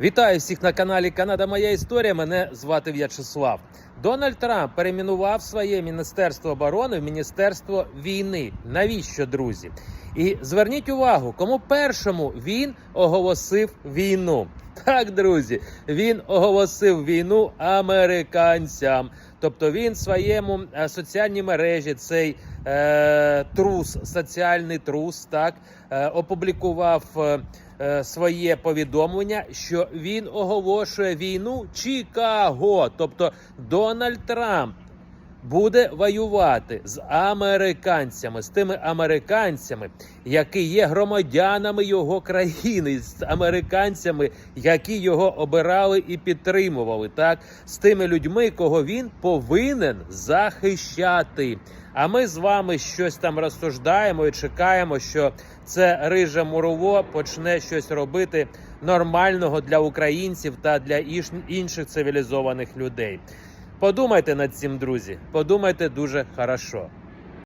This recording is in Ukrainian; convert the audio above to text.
Вітаю всіх на каналі Канада Моя Історія. Мене звати В'ячеслав. Дональд Трамп перейменував своє Міністерство оборони в Міністерство війни. Навіщо, друзі? І зверніть увагу, кому першому він оголосив війну. Так, друзі, він оголосив війну американцям. Тобто він своєму е, соціальній мережі цей е, трус, соціальний трус, так е, опублікував е, е, своє повідомлення, що він оголошує війну Чикаго. Тобто Дональд Трамп буде воювати з американцями, з тими американцями, які є громадянами його країни, з американцями, які його обирали і підтримували, так з тими людьми, кого він повинен захищати. А ми з вами щось там розсуждаємо і чекаємо, що це риже мурово почне щось робити нормального для українців та для інших цивілізованих людей. Подумайте над цим, друзі. Подумайте дуже хорошо.